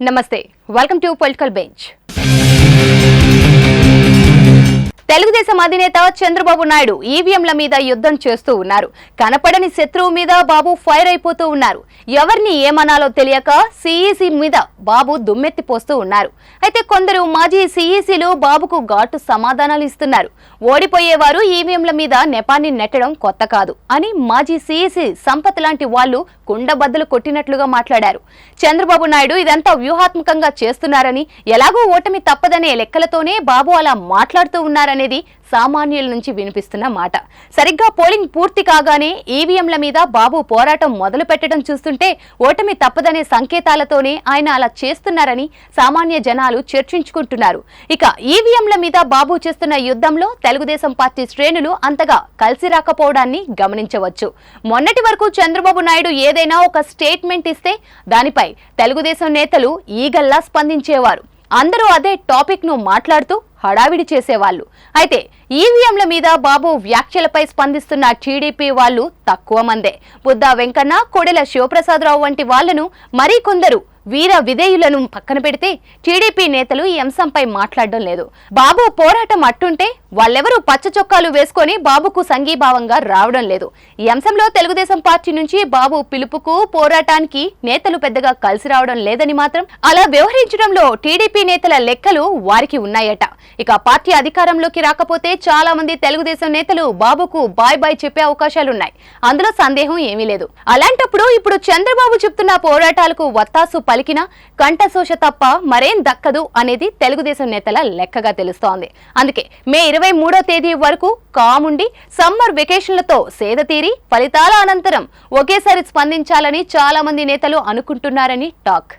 నమస్తే welcome to political bench Telugu Desam అధినేత చంద్రబాబు నాయుడు ఈవీఎంల మీద యుద్ధం చేస్తూ ఉన్నారు. కనపడని శత్రువు మీద బాబు ఫైర్ అయిపోతూ ఉన్నారు. ఎవరిని ఏమనాలో తెలియక సిఈసి మీద బాబు దుమ్మెత్తిపోస్తూ ఉన్నారు. అయితే కొందరు మాజీ సిఈసీలు బాబుకు ఘాటు సమాధానాలు ఇస్తున్నారు. ఓడిపోయేవారు ఈవీఎంల మీద నెపాన్ని నెట్టడం కొత్త కాదు అని మాజీ సిఈసి సంపత్ లాంటి వాళ్ళు కుండబద్దలు కొట్టినట్లుగా మాట్లాడారు. చంద్రబాబు నాయుడు ఇదంతా వ్యూహాత్మకంగా చేస్తున్నారని ఎలాగో ఓటమి తప్పదనే లెక్కలతోనే బాబు అలా మాట్లాడుతూ ఉన్నారని అనేది సామాన్యుల నుంచి వినిపిస్తున్న మాట. సరిగ్గా పోలింగ్ పూర్తి కాగానే ఈవీఎంల మీద బాబు పోరాటం మొదలు పెట్టడం చూస్తుంటే ఓటమి తప్పదనే సంకేతాలతోనే ఆయన అలా చేస్తున్నారని సామాన్య జనాలు చర్చించుకుంటున్నారు. ఇక ఈవీఎంల మీద బాబు చేస్తున్న యుద్ధంలో తెలుగుదేశం పార్టీ శ్రేణులు అంతగా కలిసి రాకపోవడాన్ని గమనించవచ్చు. మొన్నటి వరకు చంద్రబాబు నాయుడు ఏదైనా ఒక స్టేట్మెంట్ ఇస్తే దానిపై తెలుగుదేశం నేతలు ఈగల్లా స్పందించేవారు. అందరూ అదే టాపిక్ను మాట్లాడుతూ హడావిడి చేసేవాళ్ళు. అయితే ఈవీఎంల మీద బాబు వ్యాఖ్యలపై స్పందిస్తున్న టీడీపీ వాళ్ళు తక్కువ మందే. బుద్ధా వెంకన్న కొడెల శివప్రసాదరావు వంటి వాళ్ళను మరికొందరు వీర విధేయులను పక్కన పెడితే టీడీపీ నేతలు ఈ అంశంపై మాట్లాడడం లేదు. బాబు పోరాటం అట్టుంటే వాళ్ళెవరూ పచ్చ చొక్కాలు వేసుకొని బాబుకు సంఘీభావంగా రావడం లేదు. ఈ అంశంలో తెలుగుదేశం పార్టీ నుంచి బాబు పిలుపుకు పోరాటానికి నేతలు పెద్దగా కలిసి రావడం లేదని మాత్రం అలా వ్యవహరించడంలో టీడీపీ నేతల లెక్కలు వారికి ఉన్నాయట. ఇక పార్టీ అధికారంలోకి రాకపోతే చాలా మంది తెలుగుదేశం నేతలు బాబుకు బాయ్ బాయ్ చెప్పే అవకాశాలున్నాయి. అందులో సందేహం ఏమీ లేదు. అలాంటప్పుడు ఇప్పుడు చంద్రబాబు చెప్తున్న పోరాటాలకు వత్తాసు పలికినా కంఠశోష తప్ప మరేం దక్కదు అనేది తెలుగుదేశం నేతల లెక్కగా తెలుస్తోంది. అందుకే మే ఇరవై మూడో తేదీ వరకు కాముండి సమ్మర్ వెకేషన్లతో సేద తీరి ఫలితాల అనంతరం ఒకేసారి స్పందించాలని చాలా మంది నేతలు అనుకుంటున్నారని టాక్.